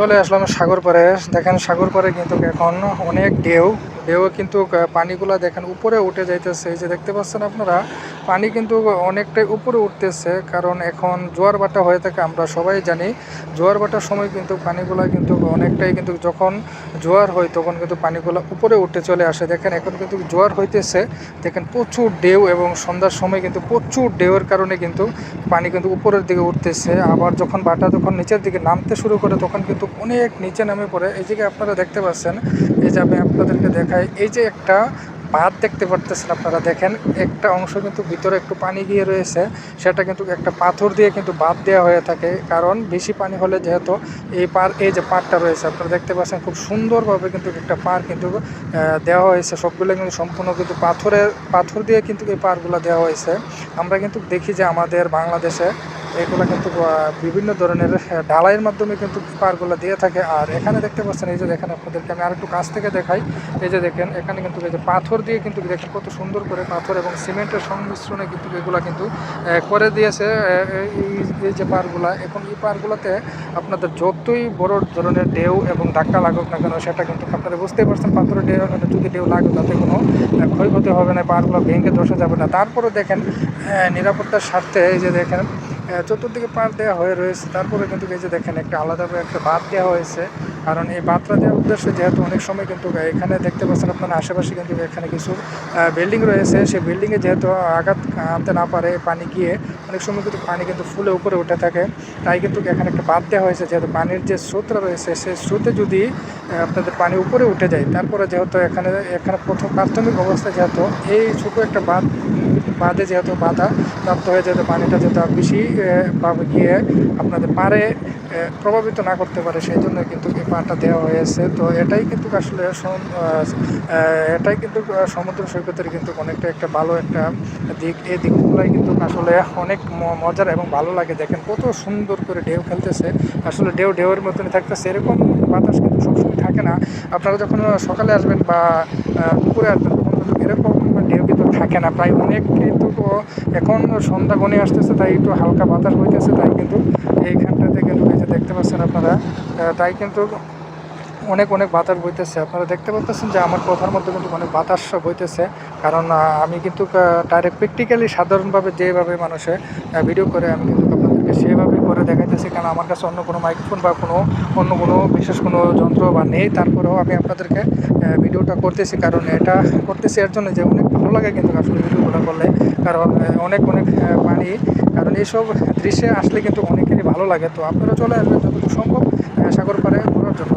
চলে আসলাম সাগর পাড়ে দেখেন সাগর পাড়ে কিন্তু এখন অনেক ঢেউ। ঢেউ কিন্তু পানিগুলো দেখেন উপরে উঠে যাইতেছে। এই যে দেখতে পাচ্ছেন আপনারা, পানি কিন্তু অনেকটাই উপরে উঠতেছে, কারণ এখন জোয়ার ভাটা হয়ে থাকে, আমরা সবাই জানি। জোয়ার ভাটার সময় কিন্তু পানিগুলো কিন্তু অনেকটাই কিন্তু যখন জোয়ার হয়, তখন কিন্তু পানিগুলো উপরে উঠে চলে আসে। দেখেন, এখন কিন্তু জোয়ার হইতেছে, দেখেন প্রচুর ঢেউ এবং সন্ধ্যার সময় কিন্তু প্রচুর ঢেউয়ের কারণে কিন্তু পানি কিন্তু উপরের দিকে উঠতেছে। আবার যখন বাটা যখন নিচের দিকে নামতে শুরু করে, তখন কিন্তু অনেক নিচে নামে পড়ে। এই যে আপনারা দেখতে পাচ্ছেন? এই যে আমি আপনাদেরকে দেখাই এই যে একটা বাঁধ দেখতে পারতেছেন আপনারা, দেখেন, একটা অংশ কিন্তু ভিতরে একটু পানি গিয়ে রয়েছে, সেটা কিন্তু একটা পাথর দিয়ে কিন্তু বাঁধ দেওয়া হয়ে থাকে, কারণ বেশি পানি হলে যেহেতু এই পার, এই যে পাড়টা রয়েছে, আপনারা দেখতে পাচ্ছেন খুব সুন্দরভাবে কিন্তু একটা পার কিন্তু দেওয়া হয়েছে, সবগুলো কিন্তু সম্পূর্ণ কিন্তু পাথরের, পাথর দিয়ে কিন্তু এই পারগুলো দেওয়া হয়েছে। আমরা কিন্তু দেখি যে আমাদের বাংলাদেশে এগুলো কিন্তু বিভিন্ন ধরনের ঢালাইয়ের মাধ্যমে কিন্তু পারগুলো দিয়ে থাকে। আর এখানে দেখতে পাচ্ছেন, এই যে দেখেন আপনাদেরকে, আমি আরেকটু কাছ থেকে দেখাই। এই যে দেখেন, এখানে কিন্তু এই যে পাথর দিয়ে কিন্তু দেখেন কত সুন্দর করে পাথর এবং সিমেন্টের সংমিশ্রণে কিন্তু এগুলো কিন্তু করে দিয়েছে এই যে পারগুলা। এখন এই পারগুলোতে আপনাদের যতই বড় ধরনের ঢেউ এবং ধাক্কা লাগুক না কেন, সেটা কিন্তু আপনারা বুঝতেই পারছেন, পাথরের ঢেউ যদি ঢেউ লাগে তাতে কোনো ক্ষয়ক্ষতি হবে না, পারগুলো ভেঙে ধসে যাবে না। তারপরে দেখেন নিরাপত্তার স্বার্থে এই যে দেখেন চতুর্দিকে পার দেওয়া হয়ে রয়েছে। তারপরে কিন্তু এই যে দেখেন, একটা আলাদাভাবে একটা বাঁধ দেওয়া হয়েছে। কারণ এই বাঁধটা দেওয়ার উদ্দেশ্য যেহেতু অনেক সময় কিন্তু এখানে দেখতে পাচ্ছেন আপনার আশেপাশে কিন্তু এখানে কিছু বিল্ডিং রয়েছে। সেই বিল্ডিংয়ে যেহেতু আঘাত আনতে না পারে, পানি গিয়ে অনেক সময় কিন্তু পানি কিন্তু ফুলে উপরে উঠে থাকে। তাই কিন্তু এখানে একটা বাদ দেওয়া হয়েছে যেহেতু পানির যে স্রোতটা রয়েছে, সেই স্রোতে যদি আপনাদের পানি উপরে উঠে যায়, তারপরে যেহেতু এখানে এখানে প্রথম প্রাথমিক অবস্থায় যেহেতু, এই ছোটো একটা বাঁধ বাঁধে যেহেতু বাঁধা, প্রাপ্ত হয়ে যেহেতু পানিটা যেহেতু বেশি ভাবে গিয়ে আপনাদের পারে প্রভাবিত না করতে পারে সেই জন্য কিন্তু এই পাটা দেওয়া হয়েছে। তো এটাই কিন্তু আসলে এটাই কিন্তু সমুদ্র সৈকতের কিন্তু অনেকটা একটা ভালো একটা দিক। এই দিকগুলাই কিন্তু আসলে অনেক মজার এবং ভালো লাগে। দেখেন কত সুন্দর করে ঢেউ খেলতেছে। আসলে ঢেউ ঢেউয়ের মতনই থাকতেছে। এরকম বাতাস কিন্তু সবসময় থাকে না। আপনারা যখন সকালে আসবেন বা দুপুরে আসবেন, তখন কিন্তু এরকম থাকে না, প্রায় অনেক কিন্তু এখন সন্ধ্যা গনে আসতেছে, তাই একটু হালকা বাতাস বইতেছে, তাই কিন্তু এইখানটাতে কিন্তু এই যে দেখতে পাচ্ছেন আপনারা তাই কিন্তু অনেক অনেক বাতাস বইতেছে। আপনারা দেখতে পাচ্ছেন যে আমার কথার মধ্যে কিন্তু অনেক বাতাস বইতেছে, কারণ আমি কিন্তু ডাইরেক্ট প্র্যাকটিক্যালি সাধারণভাবে যেভাবে মানুষে ভিডিও করে, আমি কিন্তু আপনাদেরকে সেভাবে করে দেখাইতেছি। কারণ আমার কাছে অন্য কোনো মাইক্রোফোন বা কোনো, অন্য কোনো বিশেষ কোনো যন্ত্র বা নেই, তারপরেও আমি আপনাদেরকে ভিডিওটা করতেছি, কারণ এটা করতেছি এর জন্য যে অনেক ভালো লাগে কিন্তু আসলে ভিডিওগুলো করলে। কারণ অনেক অনেক পানি। কারণ এইসব দৃশ্যে আসলে কিন্তু অনেকেরই ভালো লাগে। তো আপনারা চলে আসবেন যতটুকু সম্ভব সাগর পাড়ে ঘোরার জন্য।